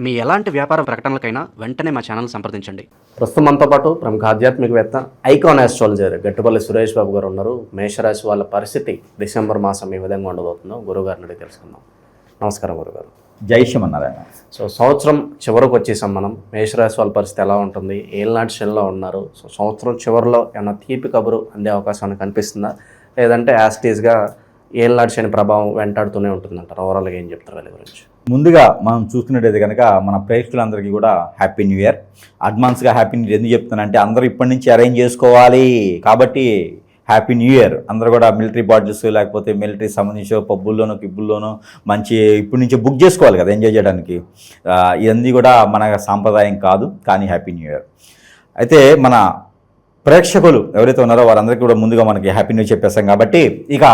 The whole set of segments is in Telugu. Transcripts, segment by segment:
మీ ఎలాంటి వ్యాపార ప్రకటనలకైనా వెంటనే మా ఛానల్ సంప్రదించండి. ప్రస్తుతం మనతో పాటు ప్రముఖ ఆధ్యాత్మికవేత్త ఐకాన్ ఆస్ట్రాలజర్ గట్టుపల్లి సురేష్ బాబు గారు ఉన్నారు. మేషరాశి వాళ్ళ పరిస్థితి డిసెంబర్ మాసం ఏ విధంగా ఉండబోతుందో గురువుగారిని అడిగి తెలుసుకుందాం. నమస్కారం గురుగారు. జై శ్రీమన్నారాయణ. సో సంవత్సరం చివరకు వచ్చేసాం మనం మేషరాశి వాళ్ళ పరిస్థితి ఎలా ఉంటుంది ఏళ్ళనాటి శనిలో ఉన్నారు. సో సంవత్సరం చివరిలో ఏమైనా తీపి కబురు అందే అవకాశం కనిపిస్తుందా? లేదంటే యాస్టీస్గా ఏళ్ళనాటి ప్రభావం వెంటాడుతూనే ఉంటుందంటారు. ఓవరాల్గా ఏం చెప్తారు వాళ్ళ గురించి? ముందుగా మనం చూసుకున్నట్టయితే కనుక మన ప్రేక్షకులందరికీ కూడా హ్యాపీ న్యూ ఇయర్ అడ్వాన్స్గా హ్యాపీ న్యూ ఇయర్ ఎందుకు చెప్తానంటే అందరూ ఇప్పటి నుంచి అరేంజ్ చేసుకోవాలి. కాబట్టి హ్యాపీ న్యూ ఇయర్ అందరూ కూడా మిలిటరీ బాటిల్స్ లేకపోతే మిలిటరీ సంబంధించి పబ్బుల్లోనూ కిబ్బుల్లోనూ మంచి ఇప్పటి నుంచి బుక్ చేసుకోవాలి కదా ఎంజాయ్ చేయడానికి. ఇవన్నీ కూడా మన సాంప్రదాయం కాదు కానీ హ్యాపీ న్యూ ఇయర్ అయితే మన ప్రేక్షకులు ఎవరైతే ఉన్నారో వారందరికీ కూడా ముందుగా మనకి హ్యాపీ న్యూ చెప్పేస్తాం కాబట్టి ఇక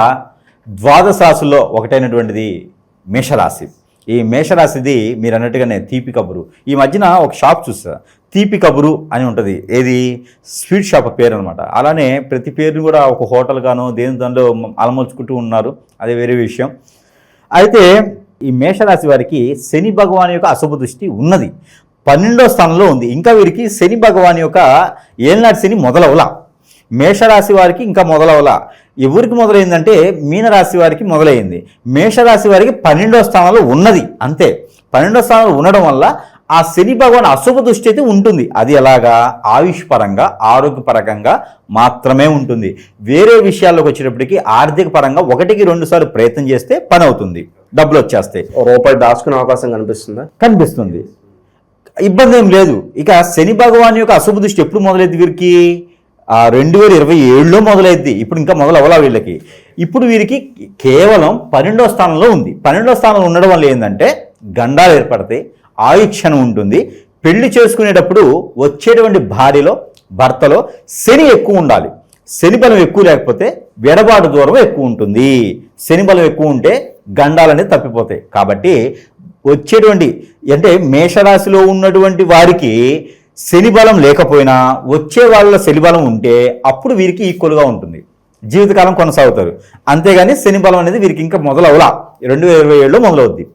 ద్వాదశ రాశుల్లో ఒకటైనటువంటిది మేషరాశి. ఈ మేషరాశిది మీరు అన్నట్టుగానే తీపి కబురు. ఈ మధ్యన ఒక షాప్ చూసా. తీపి కబురు అని ఉంటుంది. ఏది? స్వీట్ షాప్ పేరు అనమాట అలానే ప్రతి పేరుని కూడా ఒక హోటల్గానో దేని దానిలో అలమోచుకుంటూ ఉన్నారు. అది వేరే విషయం. అయితే ఈ మేషరాశి వారికి శని భగవాన్ యొక్క అశుభ దృష్టి ఉన్నది. పన్నెండో స్థానంలో ఉంది. ఇంకా వీరికి శని భగవాన్ యొక్క ఏళ్ళనాటి శని మొదలవలా. మేషరాశి వారికి ఇంకా మొదలవలా. ఎవరికి మొదలైందంటే మీనరాశి వారికి మొదలైంది. మేషరాశి వారికి పన్నెండో స్థానంలో ఉన్నది. అంతే. పన్నెండో స్థానంలో ఉండడం వల్ల ఆ శని భగవాన్ అశుభ దృష్టి అయితే ఉంటుంది. అది ఎలాగా? ఆయుష్ పరంగా ఆరోగ్యపరంగా మాత్రమే ఉంటుంది. వేరే విషయాల్లోకి వచ్చేటప్పటికి ఆర్థిక పరంగా ఒకటికి రెండు సార్లు ప్రయత్నం చేస్తే పని అవుతుంది. డబ్బులు వచ్చేస్తాయి. ఓ రూపాయి దాచుకునే అవకాశం కనిపిస్తుందా? కనిపిస్తుంది. ఇబ్బంది ఏం లేదు. ఇక శని భగవాన్ యొక్క అశుభ దృష్టి ఎప్పుడు మొదలైంది వీరికి? ఆ రెండు వేల ఇరవై ఏడులో మొదలైద్ది. ఇప్పుడు ఇంకా మొదలవలా వీళ్ళకి. ఇప్పుడు వీరికి కేవలం పన్నెండో స్థానంలో ఉంది. పన్నెండో స్థానంలో ఉండడం వల్ల ఏంటంటే గండాలు ఏర్పడతాయి ఆయుక్షణం ఉంటుంది. పెళ్ళి చేసుకునేటప్పుడు వచ్చేటువంటి భార్యలో భర్తలో శని ఎక్కువ ఉండాలి. శని బలం ఎక్కువ లేకపోతే వెడబాటు దూరం ఎక్కువ ఉంటుంది. శని బలం ఎక్కువ ఉంటే గండాలనేది తప్పిపోతాయి. కాబట్టి వచ్చేటువంటి అంటే మేషరాశిలో ఉన్నటువంటి వారికి శని బలం లేకపోయినా వచ్చే వాళ్ళ శనిబలం ఉంటే అప్పుడు వీరికి ఈక్వల్గా ఉంటుంది. జీవితకాలం కొనసాగుతారు. అంతేగాని శని బలం అనేది వీరికి ఇంకా మొదలవలా రెండు వేల ఇరవై ఏడులో మొదలవుద్ది.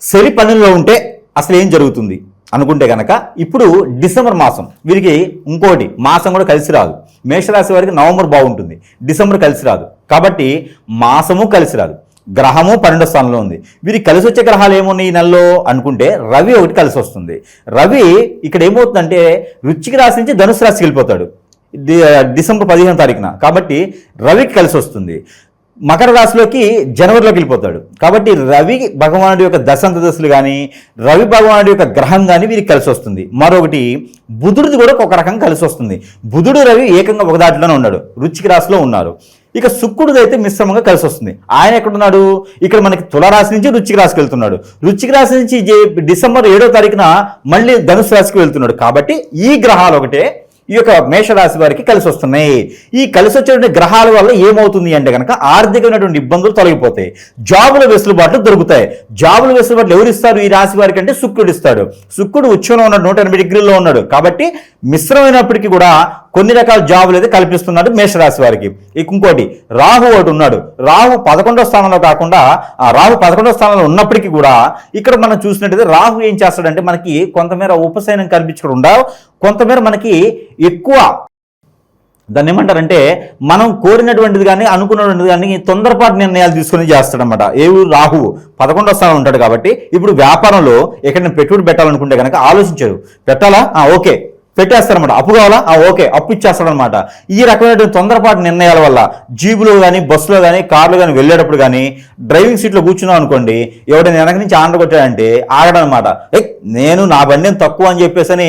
శని పనుల్లో ఉంటే అసలు ఏం జరుగుతుంది? అనుకుంటే కనుక ఇప్పుడు డిసెంబర్ మాసం. వీరికి ఇంకోటి మాసం కూడా కలిసి రాదు. మేషరాశి వారికి నవంబర్ బాగుంటుంది. డిసెంబర్ కలిసి రాదు. కాబట్టి మాసము కలిసి రాదు. గ్రహము పన్నెండో స్థానంలో ఉంది. వీరికి కలిసి వచ్చే గ్రహాలు ఏమున్నాయి ఈ నెలలో అనుకుంటే రవి ఒకటి కలిసి వస్తుంది రవి ఇక్కడ ఏమవుతుందంటే రుచికి రాశి నుంచి ధనుసు రాశికి వెళ్ళిపోతాడు. డిసెంబర్ పదిహేను తారీఖున. కాబట్టి రవికి కలిసి వస్తుంది మకర రాశిలోకి జనవరిలోకి వెళ్ళిపోతాడు. కాబట్టి రవి భగవానుడి యొక్క దశాంత దశలు కానీ రవి భగవానుడి యొక్క గ్రహం కానీ వీరికి కలిసి వస్తుంది మరొకటి బుధుడిది కూడా ఒక రకం కలిసి వస్తుంది బుధుడు రవి ఏకంగా ఒక దాంట్లోనే ఉన్నాడు. రుచికి రాశిలో ఉన్నారు. ఇక శుక్రుడు అయితే మిశ్రమంగా కలిసి వస్తుంది. ఆయన ఎక్కడున్నాడు? ఇక్కడ మనకి తులరాశి నుంచి రుచికి రాశికి వెళ్తున్నాడు. రుచికి రాశి నుంచి జే- డిసెంబర్ ఏడో తారీఖున మళ్ళీ ధనుసు రాశికి వెళ్తున్నాడు. కాబట్టి ఈ గ్రహాలు ఒకటే. ఈ యొక్క మేషరాశి వారికి కలిసి వస్తున్నాయి. ఈ కలిసి వచ్చేటువంటి గ్రహాల వల్ల ఏమవుతుంది అంటే కనుక ఆర్థికమైనటువంటి ఇబ్బందులు తొలగిపోతాయి. జాబుల వెసులుబాట్లు దొరుకుతాయి. జాబుల వెసులుబాట్లు ఎవరు ఇస్తారు? ఈ రాశి వారికి అంటే శుక్రుడు ఇస్తాడు. శుక్రుడు ఉచ్చంలో ఉన్నాడు నూట ఎనభై డిగ్రీల్లో ఉన్నాడు. కాబట్టి మిశ్రమైనప్పటికీ కూడా కొన్ని రకాల జాబులు అయితే కల్పిస్తున్నాడు మేషరాశి వారికి. ఇక ఇంకోటి రాహు ఒకటి ఉన్నాడు. రాహు పదకొండో స్థానంలో కాకుండా ఆ రాహు పదకొండో స్థానంలో ఉన్నప్పటికీ కూడా ఇక్కడ మనం చూసినట్టయితే రాహు ఏం చేస్తాడంటే మనకి కొంతమేర ఉపశయనం కల్పించకుండా కొంతమేర మనకి ఎక్కువ దాన్ని ఏమంటారంటే మనం కోరినటువంటిది కానీ అనుకున్నటువంటిది కానీ తొందరపాటు నిర్ణయాలు తీసుకుని చేస్తాడనమాట ఏ రాహువు. పదకొండో స్థానం ఉంటాడు కాబట్టి ఇప్పుడు వ్యాపారంలో ఎక్కడైనా పెట్టుబడి పెట్టాలనుకుంటే కనుక ఆలోచించాడు పెట్టాలా? ఓకే. పెట్టేస్తారనమాట అప్పు కావాలా? ఆ, ఓకే. అప్పు ఇచ్చేస్తాడనమాట ఈ రకమైనటువంటి తొందరపాటు నిర్ణయాల వల్ల జీబులో కానీ బస్సులో కానీ కార్లో కానీ వెళ్ళేటప్పుడు కానీ డ్రైవింగ్ సీట్లో కూర్చున్నాం అనుకోండి ఎవడైనా వెనక నుంచి ఆర్డర్ కొట్టాడంటే ఆగడనమాట ఏ నేను నా బండి తక్కువ అని చెప్పేసి అని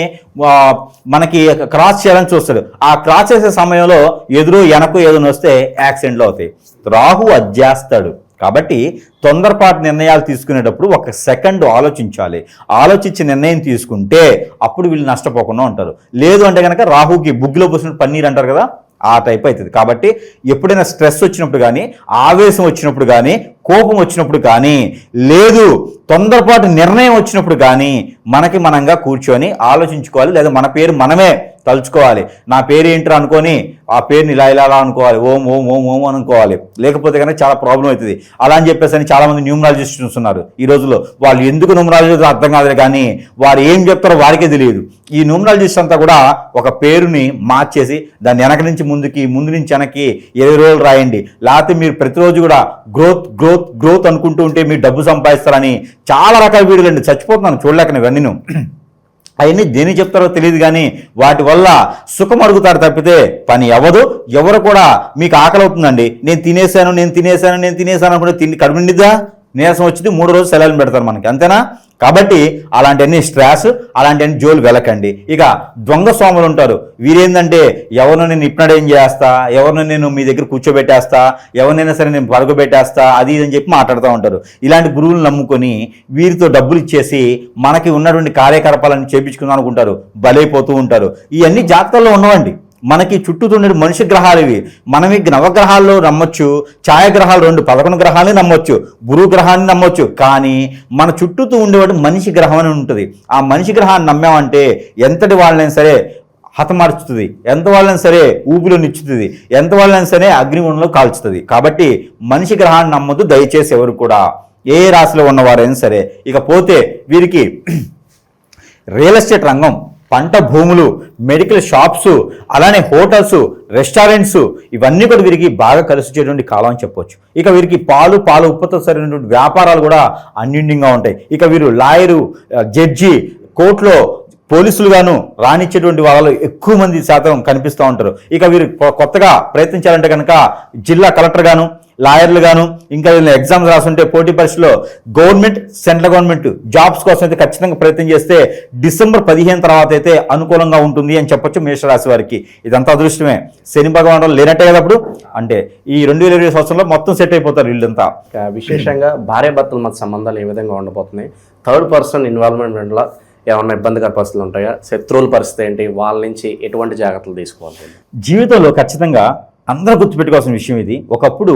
మనకి క్రాస్ చేయాలని చూస్తాడు. ఆ క్రాస్ చేసే సమయంలో ఎదురు వెనక ఏదైనా వస్తే యాక్సిడెంట్లు అవుతాయి. రాహు అది చేస్తాడు కాబట్టి తొందరపాటు నిర్ణయాలు తీసుకునేటప్పుడు ఒక సెకండ్ ఆలోచించాలి. ఆలోచించి నిర్ణయం తీసుకుంటే అప్పుడు వీళ్ళు నష్టపోకుండా ఉంటారు. లేదు అంటే కనుక రాహుకి బుగ్గిలో పోసిన పన్నీర్ అంటారు కదా ఆ టైప్ అవుతుంది కాబట్టి ఎప్పుడైనా స్ట్రెస్ వచ్చినప్పుడు కానీ ఆవేశం వచ్చినప్పుడు కానీ కోపం వచ్చినప్పుడు కానీ లేదు తొందరపాటు నిర్ణయం వచ్చినప్పుడు కానీ మనకి మనంగా కూర్చొని ఆలోచించుకోవాలి. లేదా మన పేరు మనమే తలుచుకోవాలి. నా పేరు ఏంటో అనుకొని ఆ పేరుని ఇలా ఇలా అనుకోవాలి. ఓం ఓం ఓం ఓం అనుకోవాలి. లేకపోతే కనుక చాలా ప్రాబ్లం అవుతుంది. అలా అని చెప్పేసి అని చాలామంది న్యూమరాలజిస్ట్స్ ఉన్నారు ఈ రోజుల్లో. వాళ్ళు ఎందుకు న్యూమరాలజిస్ట్ అర్థం కాదు కానీ వారు ఏం చెప్తారో వారికే తెలియదు. ఈ న్యూమరాలజిస్ట్ అంతా కూడా ఒక పేరుని మార్చేసి దాన్ని వెనక నుంచి ముందుకి ముందు నుంచి వెనక్కి ఇరవై రోజులు రాయండి. లేకపోతే మీరు ప్రతిరోజు కూడా గ్రోత్ గ్రోత్ గ్రోత్ అనుకుంటూ ఉంటే మీరు డబ్బు సంపాదిస్తారని చాలా రకాల వీడియోలు అండి. చచ్చిపోతున్నాను చూడలేక ఇవన్నీ అవన్నీ దేని చెప్తారో తెలియదు కానీ వాటి వల్ల సుఖం అడుగుతారు తప్పితే పని అవ్వదు. ఎవరు కూడా మీకు ఆకలి అవుతుందండి. నేను తినేశాను నేను తినేశాను నేను తినేశాను అనుకుంటే తిండి కడుపు నిండిద్దా? నీరసం వచ్చింది మూడు రోజులు సెలవులు పెడతారు మనకి. అంతేనా? కాబట్టి అలాంటివన్నీ స్ట్రాస్ అలాంటివన్నీ జోలు వెలకండి. ఇక దొంగ స్వాములు ఉంటారు. వీరేందంటే ఎవరిని నేను ఇప్నడేం చేస్తా? ఎవరిని నేను మీ దగ్గర కూర్చోబెట్టేస్తా? ఎవరినైనా సరే నేను పడుకోబెట్టేస్తా? అది ఇది అని చెప్పి మాట్లాడుతూ ఉంటారు. ఇలాంటి గురువులు నమ్ముకొని వీరితో డబ్బులు ఇచ్చేసి మనకి ఉన్నటువంటి కార్యకలాపాలను చేపించుకుందాం అనుకుంటారు. బలైపోతూ ఉంటారు. ఇవన్నీ జాతకాల్లో ఉండవండి. మనకి చుట్టూతుండే మనిషి గ్రహాలు ఇవి. మనం ఈ నవగ్రహాల్లో నమ్మొచ్చు ఛాయాగ్రహాలు రెండు పదకొండు గ్రహాలని నమ్మొచ్చు గురువు గ్రహాన్ని నమ్మొచ్చు. కానీ మన చుట్టూతూ ఉండేవాడు మనిషి గ్రహం అని ఉంటుంది. ఆ మనిషి గ్రహాన్ని నమ్మామంటే ఎంతటి వాళ్ళైనా సరే హతమార్చుతుంది. ఎంత వాళ్ళని సరే ఊపిలో నిచ్చుతుంది. ఎంత వాళ్ళని సరే అగ్నిగుండంలో కాల్చుతుంది. కాబట్టి మనిషి గ్రహాన్ని నమ్మొద్దు. దయచేసి ఎవరు కూడా ఏ రాశిలో ఉన్నవారైనా సరే. ఇక పోతే వీరికి రియల్ ఎస్టేట్ రంగం పంట భూములు మెడికల్ షాప్స్ అలానే హోటల్స్ రెస్టారెంట్స్ ఇవన్నీ కూడా వీరికి బాగా కలిసిచ్చేటువంటి కాలం అని చెప్పొచ్చు. ఇక వీరికి పాలు పాలు ఉత్పత్తులు సరైనటువంటి వ్యాపారాలు కూడా అన్యూన్యంగా ఉంటాయి. ఇక వీరు లాయరు జడ్జి కోర్టులో పోలీసులుగాను రాణించేటువంటి వాళ్ళు ఎక్కువ మంది శాతం కనిపిస్తూ ఉంటారు. ఇక వీరు కొ- కొత్తగా ప్రయత్నించాలంటే కనుక జిల్లా కలెక్టర్ గాను లాయర్లు గాను ఇంకా వీళ్ళు ఎగ్జామ్స్ రాస్తుంటే పోటీ పరీక్షలో గవర్నమెంట్ సెంట్రల్ గవర్నమెంట్ జాబ్స్ కోసం అయితే ఖచ్చితంగా ప్రయత్నం చేస్తే డిసెంబర్ పదిహేను తర్వాత అయితే అనుకూలంగా ఉంటుంది అని చెప్పొచ్చు మేషరాశి వారికి. ఇదంతా అదృష్టమే. శని భగవాన్ లేనట్టే కదా అప్పుడు? అంటే ఈ రెండు వేల ఇరవై సంవత్సరంలో మొత్తం సెట్ అయిపోతారు వీళ్ళంతా. విశేషంగా భార్య భర్తల మధ్య సంబంధాలు ఏ విధంగా ఉండబోతున్నాయి? థర్డ్ పర్సన్ ఇన్వాల్వ్మెంట్లో ఏమన్నా ఇబ్బందికర పరిస్థితులు ఉంటాయా? శత్రువుల పరిస్థితి ఏంటి? వాళ్ళ నుంచి ఎటువంటి జాగ్రత్తలు తీసుకోవాలి? జీవితంలో ఖచ్చితంగా అందరూ గుర్తుపెట్టుకోవాల్సిన విషయం ఇది. ఒకప్పుడు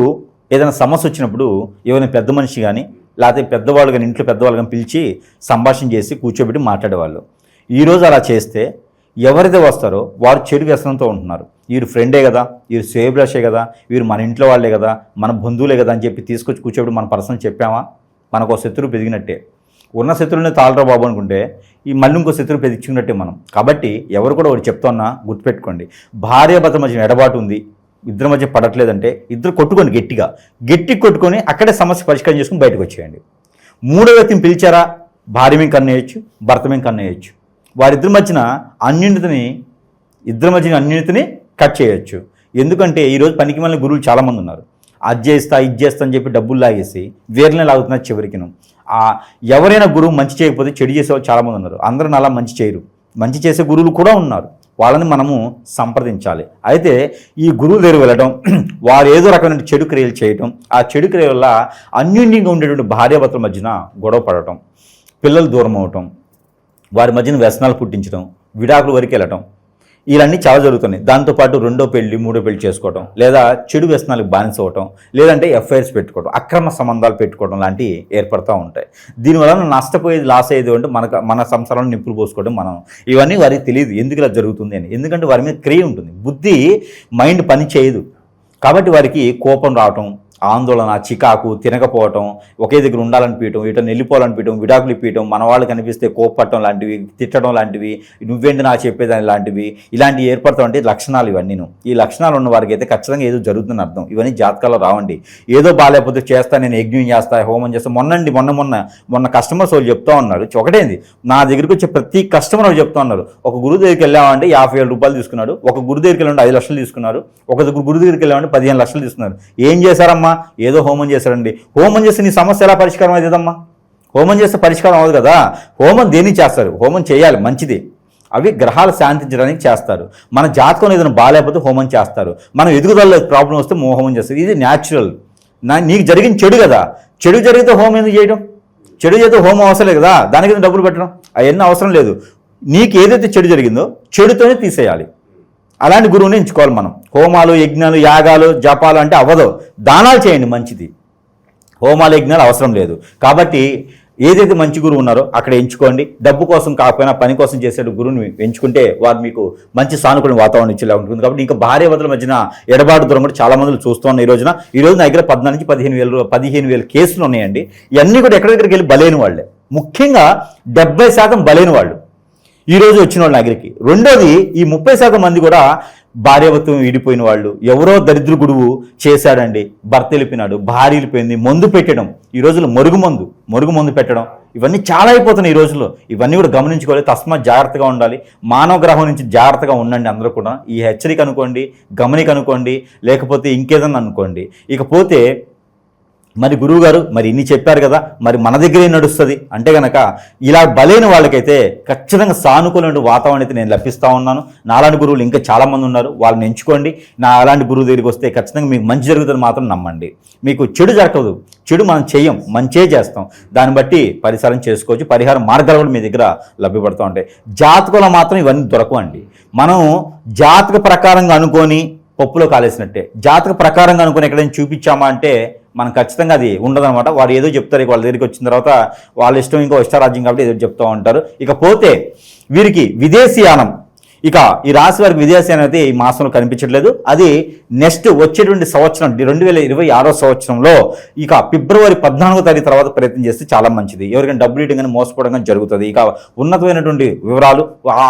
ఏదైనా సమస్య వచ్చినప్పుడు ఎవరైనా పెద్ద మనిషి కానీ లేకపోతే పెద్దవాళ్ళు కానీ ఇంట్లో పెద్దవాళ్ళు కానీ పిలిచి సంభాషణ చేసి కూర్చోబెట్టి మాట్లాడేవాళ్ళు. ఈరోజు అలా చేస్తే ఎవరైతే వస్తారో వారు చెడు వ్యసనంతో ఉంటున్నారు. వీరు ఫ్రెండే కదా వీరు సేబ్రషే కదా వీరు మన ఇంట్లో వాళ్ళే కదా మన బంధువులే కదా అని చెప్పి తీసుకొచ్చి కూర్చోబెట్టి మన పర్సన్ చెప్పామా? మనకు ఒక శత్రువు పెరిగినట్టే. ఉన్న శత్రువుని తాళరా బాబు అనుకుంటే ఈ మళ్ళీ ఇంకో శత్రువు పెదించుకున్నట్టే మనం. కాబట్టి ఎవరు కూడా ఒకటి చెప్తున్నా గుర్తుపెట్టుకోండి. భార్య భర్త మధ్య ఎడబాటు ఉంది. ఇద్దరి మధ్య పడట్లేదంటే ఇద్దరు కొట్టుకోండి గట్టిగా గట్టి కొట్టుకొని అక్కడే సమస్య పరిష్కారం చేసుకుని బయటకు వచ్చేయండి. మూడో వ్యక్తిని పిలిచారా? భార్య మేము కన్నేయచ్చు భర్త మేము కన్నేయచ్చు వారిద్దరి మధ్యన అన్యూన్యతని ఇద్దరి మధ్యన అన్యూన్యతని కట్ చేయొచ్చు. ఎందుకంటే ఈరోజు పనికి మళ్ళీ గురువులు చాలామంది ఉన్నారు. అది చేస్తా ఇది చేస్తా అని చెప్పి డబ్బులు లాగేసి వేర్లనే లాగుతున్నారు చివరికిను ఎవరైనా గురువు మంచి చేయకపోతే చెడు చేసే వాళ్ళు చాలామంది ఉన్నారు. అందరూ అలా మంచి చేయరు. మంచి చేసే గురువులు కూడా ఉన్నారు. వాళ్ళని మనము సంప్రదించాలి. అయితే ఈ గురువు దగ్గర వెళ్ళడం వారు ఏదో రకమైన చెడు క్రియలు చేయటం ఆ చెడు క్రియ వల్ల అన్యూన్యంగా ఉండేటువంటి భార్యాభర్తల మధ్యన గొడవ పడటం పిల్లలు దూరం అవటం వారి మధ్యన వ్యసనాలు పుట్టించడం విడాకుల వరకు వెళ్ళటం ఇవన్నీ చాలా జరుగుతున్నాయి. దాంతోపాటు రెండో పెళ్ళి మూడో పెళ్ళి చేసుకోవటం లేదా చెడు వ్యసనాలకు బానిస అవ్వటం లేదంటే ఎఫ్ఐఆర్స్ పెట్టుకోవడం అక్రమ సంబంధాలు పెట్టుకోవడం లాంటివి ఏర్పడుతూ ఉంటాయి. దీనివల్ల నష్టపోయేది లాస్ అయ్యేది అంటే మనకు మన సంసారంలో నిప్పులు పోసుకోవడం మనం. ఇవన్నీ వారికి తెలియదు. ఎందుకు ఇలా జరుగుతుంది అని. ఎందుకంటే వారి మీద క్రియ ఉంటుంది. బుద్ధి మైండ్ పని చేయదు. కాబట్టి వారికి కోపం రావటం ఆందోళన చికాకు తినకపోవటం ఒకే దగ్గర ఉండాలనిపించడం ఇటు వెళ్ళిపోవాలనిపించడం విడాకులు ఇప్పించడం మన వాళ్ళు కనిపిస్తే కోప్పటం లాంటివి తిట్టడం లాంటివి నువ్వేంటి నా చెప్పేదాని లాంటివి ఇలాంటివి ఏర్పడతాం అంటే లక్షణాలు ఇవన్నీను. ఈ లక్షణాలు ఉన్న వారికి అయితే ఖచ్చితంగా ఏదో జరుగుతుందని అర్థం. ఇవన్నీ జాతకాల్లో రావండి. ఏదో బాగాలేకపోతే చేస్తా నేను యజ్ఞం చేస్తా హోమం చేస్తా మొన్నండి మొన్న మొన్న మొన్న కస్టమర్స్ వాళ్ళు చెప్తా ఉన్నారు. ఒకటేంది నా దగ్గరికి వచ్చే ప్రతి కస్టమర్ వాళ్ళు చెప్తా ఉన్నారు. ఒక గురువు దగ్గరికి వెళ్ళామంటే యాభై వేల రూపాయలు తీసుకున్నాడు. ఒక గురు దగ్గరికి వెళ్ళండి ఐదు లక్షలు తీసుకున్నారు. ఒక దగ్గర గురు దగ్గరికి వెళ్ళామంటే పదిహేను లక్షలు తీసుకున్నారు. ఏం చేశారమ్మా? ఏదో హోమం చేశారండి హోమం చేస్తే నీ సమస్య ఎలా పరిష్కారం అవుతుందమ్మా? హోమం చేస్తే పరిష్కారం అవ్వదు కదా? హోమం దేన్ని చేస్తారు? హోమం చేయాలి మంచిది. అవి గ్రహాలు శాంతించడానికి చేస్తారు. మన జాతకం ఏదైనా బాగాలేకపోతే హోమం చేస్తారు. మనం ఎదుగుదల ప్రాబ్లం వస్తే హోమం చేస్తారు. ఇది న్యాచురల్ నా నీకు జరిగిన చెడు కదా? చెడు జరిగితే హోమం ఎందుకు చేయడం? చెడు చేస్తే హోమం అవసరం లేదు కదా? దానికి డబ్బులు పెట్టడం? అవన్నీ అవసరం లేదు. నీకు ఏదైతే చెడు జరిగిందో చెడుతోనే తీసేయాలి. అలాంటి గురువుని ఎంచుకోవాలి మనం. హోమాలు యజ్ఞాలు యాగాలు జపాలు అంటే అవ్వదు. దానాలు చేయండి మంచిది. హోమాలు యజ్ఞాలు అవసరం లేదు. కాబట్టి ఏదైతే మంచి గురువు ఉన్నారో అక్కడ ఎంచుకోండి. డబ్బు కోసం కాకపోయినా పని కోసం చేసే గురువుని ఎంచుకుంటే వారు మీకు మంచి సానుకూల వాతావరణం ఇచ్చేలా ఉంటుంది. కాబట్టి ఇంకా భార్య వదల మధ్యన ఎడబాటు దూరం కూడా చాలా మంది చూస్తున్నాం ఈ రోజున. ఈ రోజు దగ్గర పద్నాలుగు నుంచి పదిహేను వేలు పదిహేను వేల కేసులు ఉన్నాయండి. ఇవన్నీ కూడా ఎక్కడి దగ్గరికి వెళ్ళి బలైన వాళ్ళే. ముఖ్యంగా డెబ్బై శాతం బలైన వాళ్ళు. ఈరోజు వచ్చిన వాళ్ళ దగ్గరికి. రెండోది ఈ ముప్పై శాతం మంది కూడా భార్యాభర్తం విడిపోయిన వాళ్ళు. ఎవరో దరిద్ర గుడువు చేశాడండి భర్త వెళ్ళిపోయినాడు భార్య వెళ్ళిపోయింది మందు పెట్టడం. ఈ రోజుల్లో మరుగు మందు మరుగు మందు పెట్టడం. ఇవన్నీ చాలా అయిపోతున్నాయి ఈ రోజుల్లో. ఇవన్నీ కూడా గమనించుకోవాలి తస్మాత్ జాగ్రత్తగా ఉండాలి. మానవ గ్రహం నుంచి జాగ్రత్తగా ఉండండి అందరూ కూడా. ఈ హెచ్చరిక అనుకోండి గమనిక అనుకోండి లేకపోతే ఇంకేదన్నా అనుకోండి. ఇకపోతే మరి గురువు గారు మరి ఇన్ని చెప్పారు కదా మరి మన దగ్గరే నడుస్తుంది. అంటే గనక ఇలా బలైన వాళ్ళకైతే ఖచ్చితంగా సానుకూలమైన వాతావరణం అయితే నేను లభిస్తూ ఉన్నాను. నాలాంటి గురువులు ఇంకా చాలామంది ఉన్నారు. వాళ్ళని ఎంచుకోండి. నా అలాంటి గురువు దగ్గరికి వస్తే ఖచ్చితంగా మీకు మంచి జరుగుతుంది మాత్రం నమ్మండి. మీకు చెడు జరగదు చెడు మనం చెయ్యం మంచే చేస్తాం. దాన్ని బట్టి పరిసరం చేసుకోవచ్చు. పరిహార మార్గాలు కూడా మీ దగ్గర లభ్యపడుతూ ఉంటాయి. జాతకంలో మాత్రం ఇవన్నీ దొరకవండి మనం జాతక ప్రకారంగా అనుకొని పప్పులో కాలేసినట్టే. జాతక ప్రకారంగా అనుకుని ఎక్కడైనా చూపించామా అంటే మనం ఖచ్చితంగా అది ఉండదన్నమాట. వారు ఏదో చెప్తారు ఇక వాళ్ళ దగ్గరికి వచ్చిన తర్వాత వాళ్ళ ఇష్టం ఇంకో ఇష్టారాజ్యం కాబట్టి ఏదో చెప్తూ ఉంటారు. ఇకపోతే వీరికి విదేశీయానం ఇక ఈ రాశి వారికి విదేశీయానం అనేది ఈ మాసంలో కనిపించట్లేదు. అది నెక్స్ట్ వచ్చేటువంటి సంవత్సరం రెండు వేల ఇరవై ఆరో సంవత్సరంలో ఇక ఫిబ్రవరి పద్నాలుగో తారీఖు తర్వాత ప్రయత్నం చేస్తే చాలా మంచిది. ఎవరికైనా డబ్బులు ఇవ్వడం కానీ మోసపోవడం కానీ జరుగుతుంది. ఇక ఉన్నతమైనటువంటి వివరాలు ఆ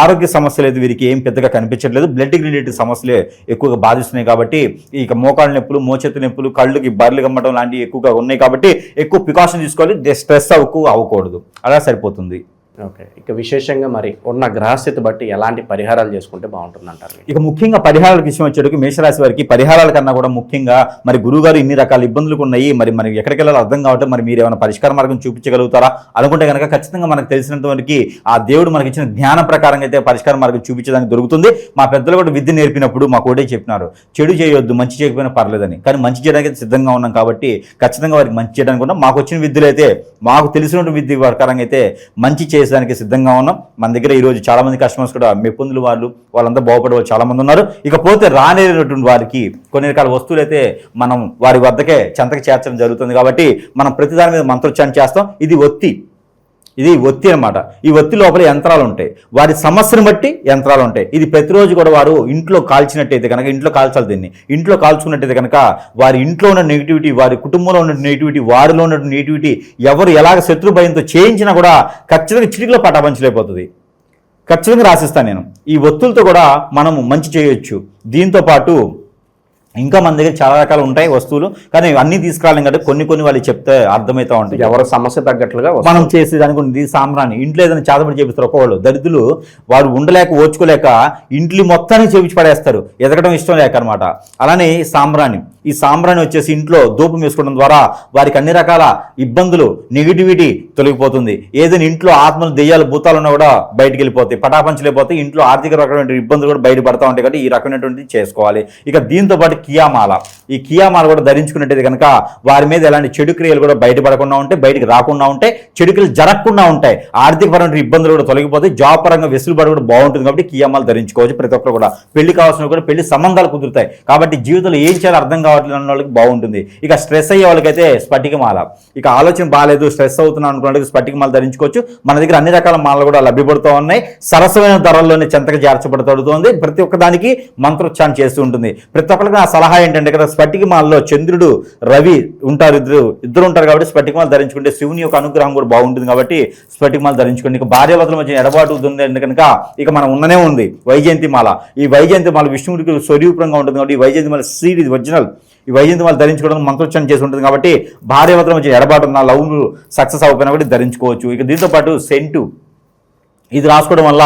ఆరోగ్య సమస్యలు అయితే వీరికి ఏం పెద్దగా కనిపించట్లేదు. బ్లడ్ రిలేటెడ్ సమస్యలే ఎక్కువగా బాధిస్తున్నాయి కాబట్టి ఇక మోకాళ్ళ నొప్పులు మోచేతి నొప్పులు కళ్ళుకి బర్రెలు కమ్మటం లాంటివి ఎక్కువగా ఉన్నాయి కాబట్టి ఎక్కువ ప్రికాషన్ తీసుకోవాలి. స్ట్రెస్ అవ్వకు అవ్వకూడదు. అలా సరిపోతుంది. ఓకే. ఇక విశేషంగా మరి ఉన్న గ్రహస్థితి బట్టి ఎలాంటి పరిహారాలు చేసుకుంటే బాగుంటుంది అంటారు ఇక ముఖ్యంగా పరిహారాల విషయం వచ్చేటికి మేషరాశి వారికి పరిహారాల కన్నా కూడా ముఖ్యంగా మరి గురుగారు ఇన్ని రకాల ఇబ్బందులు ఉన్నాయి. మరి మరి ఎక్కడికి వెళ్ళాలో అర్థం కావటం మరి మీరు ఏమైనా పరిష్కార మార్గం చూపించగలుగుతారా? అనుకుంటే కనుక ఖచ్చితంగా మనకు తెలిసినంత వరకు ఆ దేవుడు మనకి ఇచ్చిన జ్ఞాన ప్రకారంగా అయితే పరిష్కార మార్గం చూపించడానికి దొరుకుతుంది. మా పెద్దలు కూడా విద్య నేర్పినప్పుడు మాకు ఒకటే చెప్పినారు. చెడు చేయొద్దు మంచి చేయకపోయినా పర్లేదని. కానీ మంచి చేయడానికి అయితే సిద్ధంగా ఉన్నాం కాబట్టి ఖచ్చితంగా వారికి మంచి చేయడానికి కూడా మాకు వచ్చిన విద్యలు అయితే మాకు తెలిసినటువంటి విద్య ప్రకారంగా అయితే మంచి చేసేదానికి సిద్ధంగా ఉన్నాం. మన దగ్గర ఈరోజు చాలామంది కస్టమర్స్ కూడా మెప్పుందులు వాళ్ళు వాళ్ళంతా బాగుపడే వాళ్ళు చాలామంది ఉన్నారు. ఇకపోతే రానేటువంటి వారికి కొన్ని రకాల వస్తువులు అయితే మనం వారి వద్దకే చెంతకు చేర్చడం జరుగుతుంది కాబట్టి మనం ప్రతిదాని మీద మంత్రోచ్చారణ చేస్తాం. ఇది ఒత్తి. ఇది ఒత్తి అన్నమాట. ఈ ఒత్తి లోపల యంత్రాలు ఉంటాయి. వారి సమస్యను బట్టి యంత్రాలు ఉంటాయి. ఇది ప్రతిరోజు కూడా వారు ఇంట్లో కాల్చినట్టయితే కనుక ఇంట్లో కాల్చాలి దీన్ని. ఇంట్లో కాల్చుకున్నట్టయితే కనుక వారి ఇంట్లో ఉన్న నెగిటివిటీ వారి కుటుంబంలో ఉన్న నెగిటివిటీ వారిలో ఉన్న నెగిటివిటీ ఎవరు ఎలాగ శత్రు భయంతో చేయించినా కూడా ఖచ్చితంగా చిటికలో పటాపంచలేకపోతుంది ఖచ్చితంగా రాసిస్తాను నేను. ఈ ఒత్తులతో కూడా మనము మంచి చేయొచ్చు. దీంతో పాటు ఇంకా మన దగ్గర చాలా రకాలు ఉంటాయి వస్తువులు. కానీ అన్నీ తీసుకురాలేం కదా కొన్ని కొన్ని వాళ్ళు చెప్తే అర్థమవుతా ఉంటాయి. ఎవరి సమస్య తగ్గట్లుగా. మనం చేసే దానికి సాంబ్రాణి. ఇంట్లో ఏదైనా చేతబడి చేపిస్తారు ఒక్కోళ్ళు. దరిద్రులు వారు ఉండలేక ఓచుకోలేక ఇంట్లో మొత్తాన్ని చేపించి పడేస్తారు. ఎదగడం ఇష్టం లేక అనమాట అలానే సాంబ్రాణి. ఈ సాంబ్రాణి వచ్చేసి ఇంట్లో ధూపం వేసుకోవడం ద్వారా వారికి అన్ని రకాల ఇబ్బందులు నెగిటివిటీ తొలగిపోతుంది. ఏదైనా ఇంట్లో ఆత్మలు దెయ్యాలు భూతాలు ఉన్నా కూడా బయటికి వెళ్ళిపోతాయి. పటాపంచలేకపోతే ఇంట్లో ఆర్థిక రకమైన ఇబ్బందులు కూడా బయటపడతా ఉంటాయి కాబట్టి ఈ రకమైనటువంటి చేసుకోవాలి. ఇక దీంతో పాటు కియామాల. ఈ కియామాల కూడా ధరించుకున్నట్టయితే కనుక వారి మీద ఎలాంటి చెడు క్రియలు కూడా బయటపడకుండా ఉంటే బయటికి రాకుండా ఉంటే చెడు క్రియలు జరగకుండా ఉంటాయి. ఆర్థికపరమైన ఇబ్బందులు కూడా తొలగిపోతాయి. జాబ్ పరంగా వెసులుబాటు కూడా బాగుంటుంది కాబట్టి కియామాలు ధరించుకోవచ్చు ప్రతి ఒక్కరు కూడా. పెళ్ళి కావాల్సిన కూడా పెళ్ళి సంబంధాలు కుదురుతాయి. కాబట్టి జీవితంలో ఏం చేయాలో అర్థం కావాలి అన్న వాళ్ళకి బాగుంటుంది. ఇక స్ట్రెస్ అయ్యే వాళ్ళకైతే స్ఫటికమాల ఇక ఆలోచన బాగాలేదు స్ట్రెస్ అవుతున్నాను అనుకున్న వాళ్ళకి స్ఫటికమాల ధరించుకోవచ్చు. మన దగ్గర అన్ని రకాల మాలలు కూడా లభ్యపడుతూ ఉన్నాయి. సరసమైన ధరల్లోనే చెంతకు చేర్చబడుతుంది ప్రతి ఒక్క దానికి మంత్రోచ్చారణ చేస్తూ ఉంటుంది. ప్రతి ఒక్కరికి నా సలహా ఏంటంటే ఇక్కడ స్ఫటికమాలలో చంద్రుడు రవి ఉంటారు ఇద్దరు. ఇద్దరు ఉంటారు కాబట్టి స్ఫటికమాల ధరించుకుంటే శివుని యొక్క అనుగ్రహం కూడా బాగుంటుంది కాబట్టి స్ఫటికమాల ధరించుకోండి. ఇక భార్యాభర్తల మధ్య ఎడబాటు ఉంది కనుక ఇక మనం ఉన్ననే ఉంది. వైజయంతి మాల. ఈ వైజయంతి మాల విష్ణువుడికి స్వరూపంగా ఉంటుంది కాబట్టి ఈ వైజయంతి మాల సీడ్ ఇది ఒరిజినల్. ఈ వైజయంతి వాళ్ళు ధరించుకోవడం మంత్రోచ్చారణ చేసి ఉంటుంది కాబట్టి భార్య మధ్య ఎడబాటు ఉన్న లవ్ సక్సెస్ అవ్వకపోయినా కూడా ధరించుకోవచ్చు. ఇక దీంతో పాటు సెంటు. ఇది రాసుకోవడం వల్ల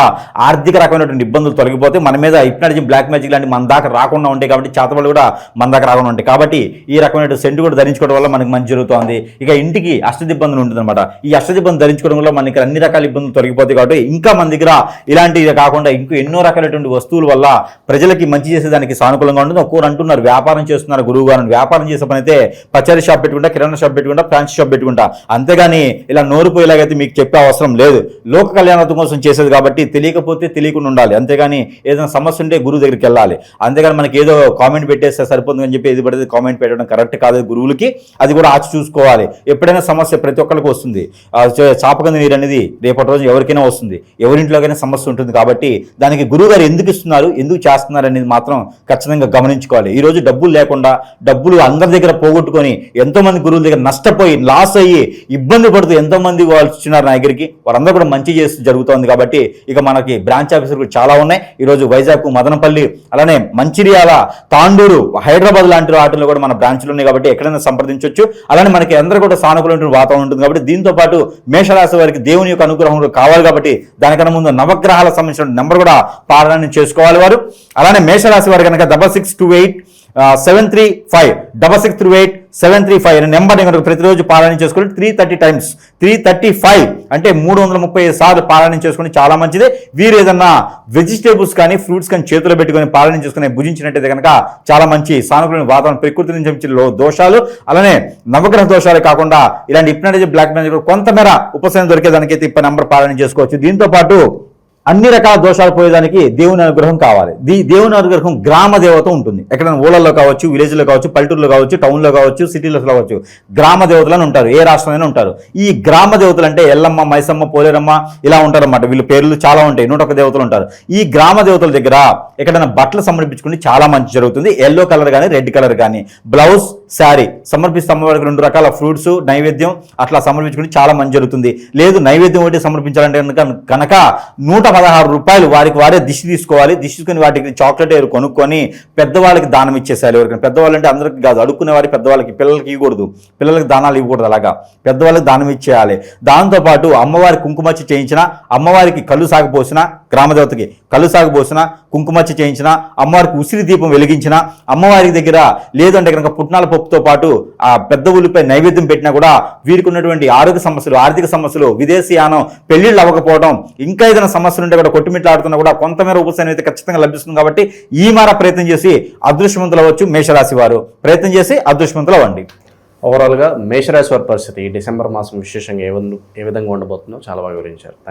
ఆర్థిక రకమైనటువంటి ఇబ్బందులు తొలగిపోతే మన మీద హిప్నాటిజం బ్లాక్ మ్యాజిక్ లాంటి మన దాకా రాకుండా ఉంటాయి కాబట్టి చేతబడులు కూడా మన దాకా రాకుండా ఉంటాయి. కాబట్టి ఈ రకమైన సెంటు కూడా ధరించుకోవడం వల్ల మనకి మంచి జరుగుతుంది. ఇక ఇంటికి అష్టదిబ్బందులు ఇబ్బందులు ఉంటుందన్నమాట. ఈ అష్టదిబ్బంది ధరించుకోవడం వల్ల మనకి అన్ని రకాల ఇబ్బందులు తొలగిపోతాయి కాబట్టి ఇంకా మన దగ్గర ఇలాంటివి కాకుండా ఇంకో ఎన్నో రకాలైనటువంటి వస్తువుల వల్ల ప్రజలకి మంచి చేసేదానికి సానుకూలంగా ఉంటుంది. ఒక్కొక్కరు అంటున్నారు వ్యాపారం చేస్తున్నారు గురువు గారు. వ్యాపారం చేసే పని అయితే పచారీ షాప్ పెట్టుకుంటా కిరాణా షాప్ పెట్టుకుంటా ఫ్రాన్స్ షాప్ పెట్టుకుంటా. అంతేగాని ఇలా నోరు పోయేలాగైతే మీకు చెప్పే అవసరం లేదు. లోక కళ్యాణత్వం కోసం కోసం చేసేది కాబట్టి తెలియకపోతే తెలియకుండా ఉండాలి. అంతేగాని ఏదైనా సమస్య ఉంటే గురువు దగ్గరికి వెళ్ళాలి. అంతేగాని మనకి ఏదో కామెంట్ పెట్టేస్తే సరిపోతుంది అని చెప్పి ఏది పడితే కామెంట్ పెట్టడం కరెక్ట్ కాదు గురువులకి. అది కూడా ఆచి చూసుకోవాలి. ఎప్పుడైనా సమస్య ప్రతి ఒక్కరికి వస్తుంది. ఆ చే- చాపకంది నీరు అనేది రేపటి రోజు ఎవరికైనా వస్తుంది. ఎవరింట్లోకైనా సమస్య ఉంటుంది కాబట్టి దానికి గురువు గారు ఎందుకు ఇస్తున్నారు ఎందుకు చేస్తున్నారు అనేది మాత్రం ఖచ్చితంగా గమనించుకోవాలి. ఈ రోజు డబ్బులు లేకుండా డబ్బులు అందరి దగ్గర పోగొట్టుకొని ఎంతో మంది గురువుల దగ్గర నష్టపోయి లాస్ అయ్యి ఇబ్బంది పడుతూ ఎంతోమంది వాళ్ళు వచ్చినారు నా దగ్గరికి. వారందరూ కూడా మంచి చేస్తూ జరుగుతోంది కాబట్టి ఇక మనకి బ్రాంచ్ ఆఫీసర్లు చాలా ఉన్నాయి. ఈ రోజు వైజాగ్ మదనపల్లి అలానే మంచిర్యాల తాండూరు హైదరాబాద్ లాంటి ఆటలు కూడా మన బ్రాంచ్లు ఉన్నాయి కాబట్టి ఎక్కడైనా సంప్రదించవచ్చు. అలానే మనకి అందరూ కూడా సానుకూలమైన వాతావరణం ఉంటుంది కాబట్టి దీంతో పాటు మేషరాశి వారికి దేవుని యొక్క అనుగ్రహం కావాలి కాబట్టి దానికన్నా ముందు నవగ్రహాల సంబంధించిన నెంబర్ కూడా పాలన చేసుకోవాలి వారు. అలానే మేషరాశి వారు కనుక double six two eight seven three five double six three eight seven three five అనే నెంబర్ని కనుక ప్రతిరోజు పాలన చేసుకుని three thirty times three thirty five అంటే మూడు వందల ముప్పై ఐదు సార్లు పాలన చేసుకుని చాలా మంచిది. వీరు ఏదన్నా వెజిటేబుల్స్ కానీ ఫ్రూట్స్ కానీ చేతిలో పెట్టుకొని పాలన చేసుకుని భుజించినట్టయితే కనుక చాలా మంచి సానుకూల వాతావరణం ప్రకృతి నుంచి లో- దోషాలు. అలానే నవగ్రహ దోషాలు కాకుండా ఇలాంటి హిప్నాటిజం బ్లాక్ మ్యాజిక్ కొంతమేర ఉపశమనం దొరికేదానికైతే ఇప్పుడు నెంబర్ పాలన చేసుకోవచ్చు. దీంతో పాటు అన్ని రకాల దోషాలు పోయేదానికి దేవుని అనుగ్రహం కావాలి. దీ దేవుని అనుగ్రహం గ్రామ దేవత ఉంటుంది. ఎక్కడైనా ఊళ్ళల్లో కావచ్చు విలేజ్లో కావచ్చు పల్లెటూరులో కావచ్చు టౌన్లో కావచ్చు సిటీలో కావచ్చు గ్రామ దేవతలను ఉంటారు. ఏ రాష్ట్రమైనా ఉంటారు. ఈ గ్రామ దేవతలు అంటే ఎల్లమ్మ మైసమ్మ పోలేరమ్మ ఇలా ఉంటారన్నమాట. వీళ్ళ పేర్లు చాలా ఉంటాయి. నూట ఒక దేవతలు ఉంటారు. ఈ గ్రామ దేవతల దగ్గర ఎక్కడైనా బట్టలు సమర్పించుకుంటే చాలా మంచి జరుగుతుంది. ఎల్లో కలర్ కానీ రెడ్ కలర్ కానీ బ్లౌజ్ శారీ సమర్పిస్తే రెండు రకాల ఫ్రూట్స్ నైవేద్యం అట్లా సమర్పించుకుంటే చాలా మంచి జరుగుతుంది. లేదు నైవేద్యం ఒకటి సమర్పించాలంటే కనుక నూట పదహారు రూపాయలు వారికి వారే దిశ తీసుకోవాలి. దిష్టి తీసుకుని వాటికి చాక్లెట్ ఏరు కొనుక్కొని పెద్దవాళ్ళకి దానం ఇచ్చేసేయాలి ఎవరికైనా. పెద్దవాళ్ళు అంటే అందరికి కాదు అడుక్కునే వారి పెద్దవాళ్ళకి పిల్లలకి ఇవ్వకూడదు. పిల్లలకి దానాలు ఇవ్వకూడదు అలాగా. పెద్దవాళ్ళకి దానం ఇచ్చేయాలి. దాంతోపాటు అమ్మవారి కుంకుమచ్చి చేయించిన అమ్మవారికి కళ్ళు సాగిపోసిన గ్రామదేవతకి కళ్ళు సాగిపోసిన కుంకుమచ్చి చేయించిన అమ్మవారికి ఉసిరి దీపం వెలిగించిన అమ్మవారి దగ్గర లేదంటే కనుక పుట్నాల పప్పుతో పాటు ఆ పెద్ద ఉల్లిపై నైవేద్యం పెట్టినా కూడా వీరికి ఉన్నటువంటి ఆరోగ్య సమస్యలు ఆర్థిక సమస్యలు విదేశీయానం పెళ్ళిళ్ళు అవ్వకపోవడం ఇంకా ఏదైనా సమస్యలు నుండి కూడా కొట్టుమిట్లాడుతున్నా కూడా కొంతమేర ఉపశమనం అయితే ఖచ్చితంగా లభిస్తుంది కాబట్టి ఈ మార ప్రయత్నం చేసి అదృష్టవంతులు అవ్వచ్చు మేషరాశి వారు. ప్రయత్నం చేసి అదృష్టవంతులు అవ్వండి. ఓవరాల్గా మేషరాశి వారి పరిస్థితి ఈ డిసెంబర్ మాసం విశేషంగా ఏ ఏ విధంగా ఉండబోతుందో చాలా బాగా వివరించారు.